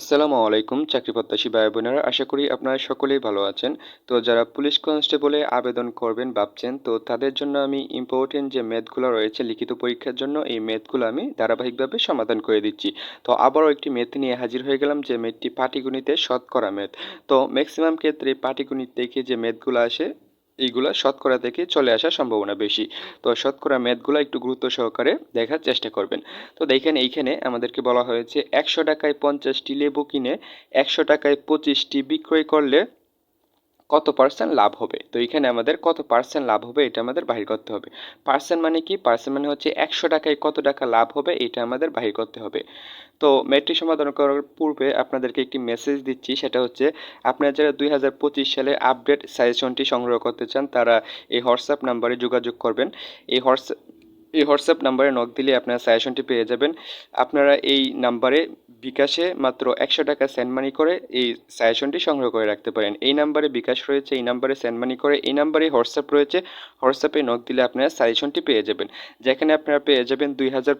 আসসালামু আলাইকুম, চাকরি প্রত্যাশী ভাই বোনেরা আশা করি আপনারা সকলেই ভালো আছেন। তো যারা পুলিশ কনস্টেবলে আবেদন করবেন ভাবছেন, তো তাদের জন্য আমি ইম্পর্টেন্ট যে ম্যাথগুলো রয়েছে লিখিত পরীক্ষার জন্য, এই ম্যাথগুলো আমি ধারাবাহিকভাবে সমাধান করে দিচ্ছি। তো আবারও একটি ম্যাথ নিয়ে হাজির হয়ে গেলাম যে ম্যাথটি পাটিগণিতে শতকরা ম্যাথ তো ম্যাক্সিমাম ক্ষেত্রে পাটিগণিত থেকে যে ম্যাথগুলো আসে এইগুলা শতকরা থেকে চলে আসার সম্ভাবনা বেশি। তো শতকরা ম্যাথগুলো একটু গুরুত্ব সহকারে দেখার চেষ্টা করবেন। তো দেখেন এইখানে আমাদেরকে বলা হয়েছে, একশো টাকায় পঞ্চাশটি লেবু কিনে, একশো টাকায় পঁচিশটি বিক্রয় করলে কত পার্সেন্ট লাভ হবে? তো এখানে আমাদের কত পার্সেন্ট লাভ হবে এটা আমাদের বাহির করতে হবে। পার্সেন্ট মানে কি? পার্সেন্ট মানে হচ্ছে একশো টাকায় কত টাকা লাভ হবে এটা আমাদের বাহির করতে হবে। তো ম্যাট্রিক সমাধান করার পূর্বে আপনাদেরকে একটি মেসেজ দিচ্ছি, সেটা হচ্ছে আপনারা যারা দুই হাজার পঁচিশ সালে আপডেট সাজেশনটি সংগ্রহ করতে চান, তারা এই হোয়াটসঅ্যাপ নাম্বারে যোগাযোগ করবেন। এই হোয়াটসঅ্যাপ এই হোয়াটসঅ্যাপ নাম্বারে নক দিলে আপনারা সাজেশনটি পেয়ে যাবেন। আপনারা এই নাম্বারে বিকাশে মাত্র একশো টাকা সেন্ড মানি করে এই সাজেশনটি সংগ্রহ করে রাখতে পারেন। এই নাম্বারে বিকাশ রয়েছে, এই নাম্বারে সেন্ড মানি করে, এই নাম্বারে হোয়াটসঅ্যাপ রয়েছে, হোয়াটসঅ্যাপে নক দিলে আপনারা সাজেশনটি পেয়ে যাবেন। যেখানে আপনারা পেয়ে যাবেন দুই হাজার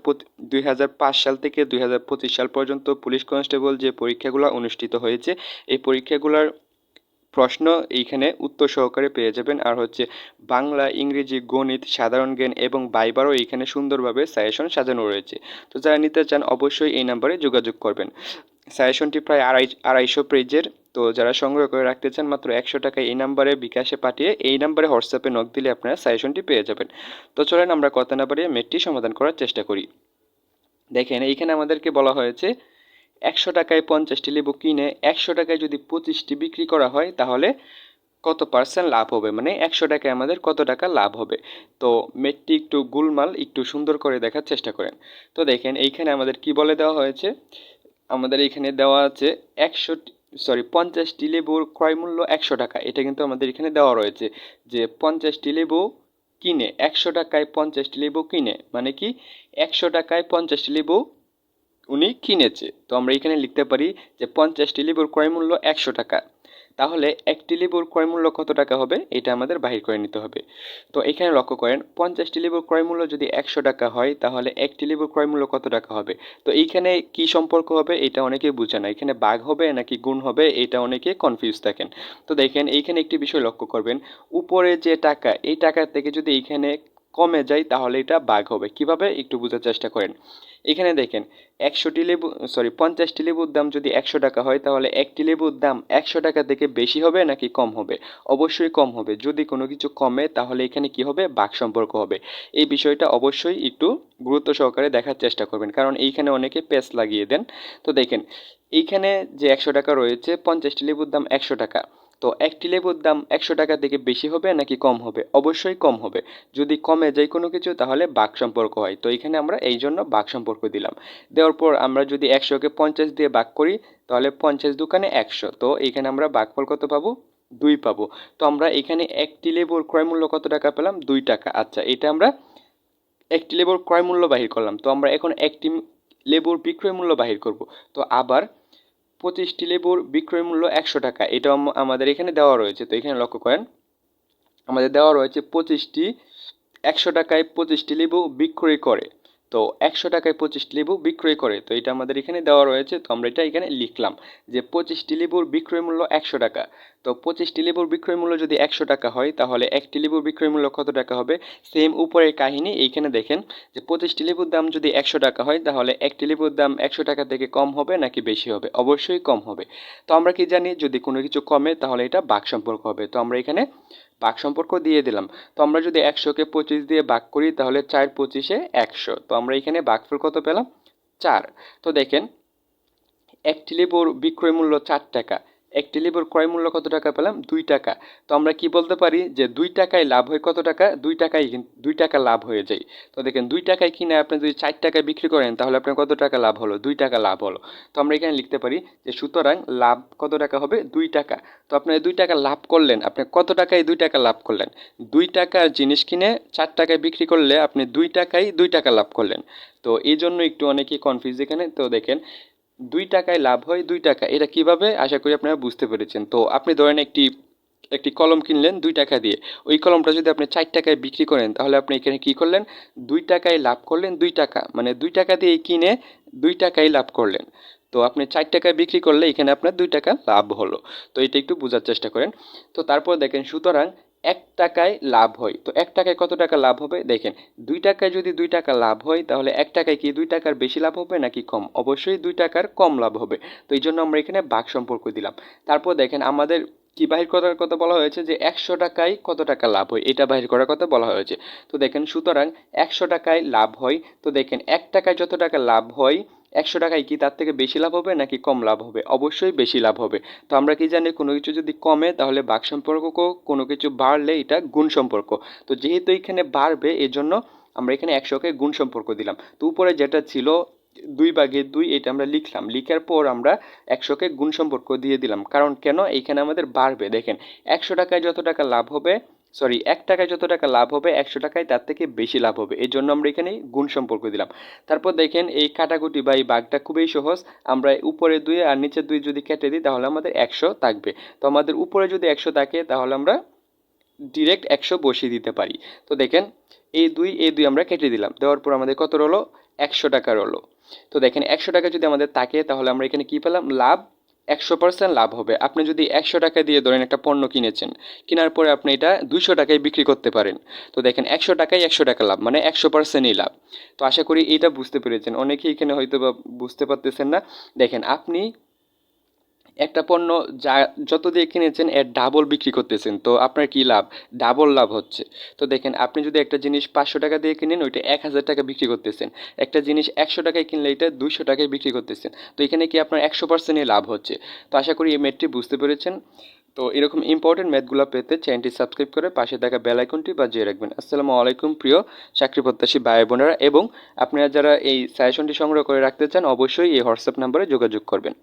দুই হাজার পাঁচ সাল থেকে দুই হাজার পঁচিশ সাল পর্যন্ত পুলিশ কনস্টেবল যে পরীক্ষাগুলো অনুষ্ঠিত হয়েছে, এই পরীক্ষাগুলোর প্রশ্ন এইখানে উত্তর সহকারে পেয়ে যাবেন। আর হচ্ছে বাংলা, ইংরেজি, গণিত, সাধারণ জ্ঞান এবং বাইবারও এইখানে সুন্দরভাবে সাজেশন সাজানো রয়েছে। তো যারা নিতে চান অবশ্যই এই নাম্বারে যোগাযোগ করবেন। সাজেশনটি প্রায় আড়াই, আড়াইশো পেজের। তো যারা সংগ্রহ করে রাখতে চান মাত্র একশো টাকা এই নাম্বারে বিকাশে পাঠিয়ে এই নাম্বারে হোয়াটসঅ্যাপে নক দিলে আপনারা সাজেশনটি পেয়ে যাবেন। তো চলেন আমরা কথা না বাড়িয়ে মেটটি সমাধান করার চেষ্টা করি। দেখেন এইখানে আমাদেরকে বলা হয়েছে একশো টাকায় পঞ্চাশটি লেবু কিনে একশো টাকায় যদি পঁচিশটি বিক্রি করা হয়, তাহলে কত পার্সেন্ট লাভ হবে? মানে একশো টাকায় আমাদের কত টাকা লাভ হবে? তো মেটটি একটু গুলমাল, একটু সুন্দর করে দেখার চেষ্টা করেন। তো দেখেন, এইখানে আমাদের কি বলে দেওয়া হয়েছে? আমাদের এখানে দেওয়া আছে একশো সরি পঞ্চাশটি লেবুর ক্রয় মূল্য একশো টাকা। এটা কিন্তু আমাদের এখানে দেওয়া রয়েছে যে পঞ্চাশটি লেবু কিনে, একশো টাকায় পঞ্চাশটি লেবু কিনে মানে কি? একশো টাকায় পঞ্চাশটি লেবু উনি কিনেছে। তো আমরা এখানে লিখতে পারি যে পঞ্চাশটি লেবুর ক্রয় মূল্য একশো টাকা। তাহলে একটি লেবুর ক্রয় মূল্য কত টাকা হবে? এটা আমাদের বাহির করে নিতে হবে। তো এখানে লক্ষ্য করেন পঞ্চাশটি লেবুর ক্রয় মূল্য যদি একশো টাকা হয়, তাহলে একটি লেবুর ক্রয় মূল্য কত টাকা হবে? তো এইখানে কি সম্পর্ক হবে এটা অনেকে বুঝে না। এখানে বাঘ হবে নাকি গুণ হবে এটা অনেকে কনফিউজ থাকেন তো দেখেন, এইখানে একটি বিষয় লক্ষ্য করবেন। উপরে যে টাকা, এই টাকা থেকে যদি এইখানে কমে যায়, তাহলে এটা বাঘ হবে। কীভাবে? একটু বোঝার চেষ্টা করেন। এখানে দেখেন, একশোটি লেবু, সরি, পঞ্চাশটি লেবুর দাম যদি একশো টাকা হয়, তাহলে একটি লেবুর দাম একশো টাকা থেকে বেশি হবে নাকি কম হবে? অবশ্যই কম হবে। যদি কোনো কিছু কমে, তাহলে এখানে কি হবে? বাঘ সম্পর্ক হবে। এই বিষয়টা অবশ্যই একটু গুরুত্ব সহকারে দেখার চেষ্টা করবেন। কারণ এইখানে অনেকে পেস লাগিয়ে দেন। তো দেখেন, এইখানে যে একশো টাকা রয়েছে, পঞ্চাশটি লেবুর দাম একশো টাকা। তো একটি লেবুর দাম একশো টাকা থেকে বেশি হবে নাকি কম হবে? অবশ্যই কম হবে। যদি কমে যায় কোনো কিছু, তাহলে বাক সম্পর্ক হয়। তো এখানে আমরা এই জন্য বাক সম্পর্ক দিলাম। দেওয়ার পর আমরা যদি একশোকে পঞ্চাশ দিয়ে বাক করি, তাহলে পঞ্চাশ দোকানে একশো। তো এখানে আমরা বাকফল কত পাবো? দুই পাবো। তো আমরা এখানে একটি লেবুর ক্রয় মূল্য কত টাকা পেলাম? দুই টাকা। আচ্ছা এটা আমরা একটি লেবুর ক্রয় মূল্য বাহির করলাম। তো আমরা এখন একটি লেবুর বিক্রয় মূল্য বাহির করব। তো আবার পঁচিশটি লেবুর বিক্রয় মূল্য একশো টাকা। এটা আমাদের এখানে দেওয়া রয়েছে। তো এখানে লক্ষ্য করেন, আমাদের দেওয়া রয়েছে পঁচিশটি, একশো টাকায় পঁচিশটি লেবু বিক্রয় করে। তো একশো টাকায় পঁচিশটি লেবু বিক্রয় করে, তো এটা আমাদের এখানে দেওয়া রয়েছে, তো আমরা এটা এখানে লিখলাম যে পঁচিশটি লেবুর বিক্রয় মূল্য একশো টাকা। তো পঁচিশটি লেবুর বিক্রয় মূল্য যদি একশো টাকা হয়, তাহলে একটি লেবুর বিক্রয় মূল্য কত টাকা হবে? সেম উপরের কাহিনী এইখানে দেখেন যে পঁচিশটি লেবুর দাম যদি একশো টাকা হয়, তাহলে একটি লেবুর দাম একশো টাকা থেকে কম হবে নাকি বেশি হবে? অবশ্যই কম হবে। তো আমরা কি জানি? যদি কোনো কিছু কমে, তাহলে এটা বাক সম্পর্ক হবে। তো আমরা এখানে বাক সম্পর্ক দিয়ে দিলাম। তো আমরা যদি একশোকে পঁচিশ দিয়ে ভাগ করি, তাহলে চার পঁচিশে একশো। তো আমরা এখানে ভাগফল কত পেলাম? চার। তো দেখেন এক লেবুর বিক্রয় মূল্য চার টাকা। একটি লেবুর ক্রয় মূল্য কত টাকা পেলাম? দুই টাকা। তো আমরা কি বলতে পারি যে দুই টাকায় লাভ হয় কত টাকা? দুই টাকায় দুই টাকা লাভ হয়ে যায়। তো দেখেন, দুই টাকায় কিনে আপনি যদি চার টাকায় বিক্রি করেন, তাহলে আপনার কত টাকা লাভ হলো? দুই টাকা লাভ হলো। তো আমরা এখানে লিখতে পারি যে সুতরাং লাভ কত টাকা হবে? দুই টাকা। তো আপনি দুই টাকা লাভ করলেন, আপনি কত টাকায় দুই টাকা লাভ করলেন? দুই টাকার জিনিস কিনে চার টাকায় বিক্রি করলে আপনি দুই টাকায় দুই টাকা লাভ করলেন। তো এই জন্য একটু অনেকেই কনফিউজ এখানে। তো দেখেন দুই টাকায় লাভ হয়, দুই টাকা। এটা কীভাবে? আশা করি আপনারা বুঝতে পেরেছেন। তো আপনি ধরেন একটি একটি কলম কিনলেন দুই টাকা দিয়ে। ওই কলমটা যদি আপনি চার টাকায় বিক্রি করেন, তাহলে আপনি এখানে কি করলেন? দুই টাকায় লাভ করলেন দুই টাকা। মানে দুই টাকা দিয়ে কিনে দুই টাকায় লাভ করলেন। তো আপনি চার টাকায় বিক্রি করলে এখানে আপনার দুই টাকা লাভ হলো। তো এটা একটু বোঝার চেষ্টা করেন। তো তারপর দেখেন, সুতরাং এক টাকায় লাভ হয়। তো এক টাকায় কত টাকা লাভ হবে? দেখেন, দুই টাকায় যদি দুই টাকা লাভ হয়, তাহলে এক টাকায় কি দুই টাকার বেশি লাভ হবে নাকি কম? অবশ্যই দুই টাকার কম লাভ হবে। তো এই জন্য আমরা এখানে ভাগ সম্পর্ক দিলাম। তারপর দেখেন, আমাদের কি বাহির করার কথা বলা হয়েছে যে একশো টাকায় কত টাকা লাভ হয়? এটা বাহির করার কথা বলা হয়েছে। তো দেখেন, সুতরাং একশো টাকায় লাভ হয়। তো দেখেন, এক টাকায় যত টাকা লাভ হয় একশো টাকায় কি তার থেকে বেশি লাভ হবে নাকি কম লাভ হবে? অবশ্যই বেশি লাভ হবে। তো আমরা কি জানি কোনো কিছু যদি কমে, তাহলে বাক সম্পর্ক কোনো কিছু বাড়লে এটা গুণ সম্পর্ক। তো যেহেতু এখানে বাড়বে, এজন্য আমরা এখানে একশোকে গুণ সম্পর্ক দিলাম। তো উপরে যেটা ছিল দুই ভাগের দুই, এটা আমরা লিখলাম। লিখার পর আমরা একশোকে গুণ সম্পর্ক দিয়ে দিলাম। কারণ কেন? এইখানে আমাদের বাড়বে। দেখেন, একশো টাকায় যত টাকা লাভ হবে সরি এক টাকায় যত টাকা লাভ হবে, একশো টাকায় তার থেকে বেশি লাভ হবে। এই জন্য আমরা এখানে গুণ সম্পর্ক দিলাম। তারপর দেখেন, এই কাটাকুটি বা এই বাঘটা খুবই সহজ। আমরা উপরে দুই আর নিচে দুই যদি কেটে দিই, তাহলে আমাদের একশো থাকবে। তো আমাদের উপরে যদি একশো থাকে, তাহলে আমরা ডিরেক্ট একশো বসিয়ে দিতে পারি। তো দেখেন, এই দুই এই দুই আমরা কেটে দিলাম। দেওয়ার পর আমাদের কত রলো একশো টাকা রলো তো দেখেন, একশো টাকা যদি আমাদের থাকে, তাহলে আমরা এখানে কী পেলাম? লাভ একশো পার্সেন্ট লাভ হবে। আপনি যদি একশো টাকা দিয়ে ধরেন একটা পণ্য কিনেছেন, কেনার পরে আপনি এটা দুইশো টাকায় বিক্রি করতে পারেন। তো দেখেন, একশো টাকায় একশো টাকা লাভ মানে একশো পার্সেন্টই লাভ। তো আশা করি এটা বুঝতে পেরেছেন। অনেকেই এখানে হয়তো বা বুঝতে পারতেছেন না। দেখেন, আপনি একটা পণ্য যা, যত দিয়ে কিনেছেন, এর ডাবল বিক্রি করতেছেন। তো আপনার কি লাভ? ডাবল লাভ হচ্ছে। তো দেখেন, আপনি যদি একটা জিনিস পাঁচশো টাকা দিয়ে কিনেন, ওইটা এক হাজার টাকা বিক্রি করতেছেন। একটা জিনিস একশো টাকায় কিনলে, এটা দুইশো টাকায় বিক্রি করতেছেন। তো এখানে কি আপনার একশো পার্সেন্টই লাভ হচ্ছে? তো আশা করি এই ম্যাথটি বুঝতে পেরেছেন। তো এরকম ইম্পর্টেন্ট ম্যাথগুলো পেতে চ্যানেলটি সাবস্ক্রাইব করে পাশে থাকা বেল আইকনটি বাজিয়ে রাখবেন। আসসালামু আলাইকুম, প্রিয় চাকরি প্রত্যাশী ভাই বোনেরা। এবং আপনারা যারা এই সাজেশনটি সংগ্রহ করে রাখতে চান, অবশ্যই এই হোয়াটসঅ্যাপ নাম্বারে যোগাযোগ করবেন।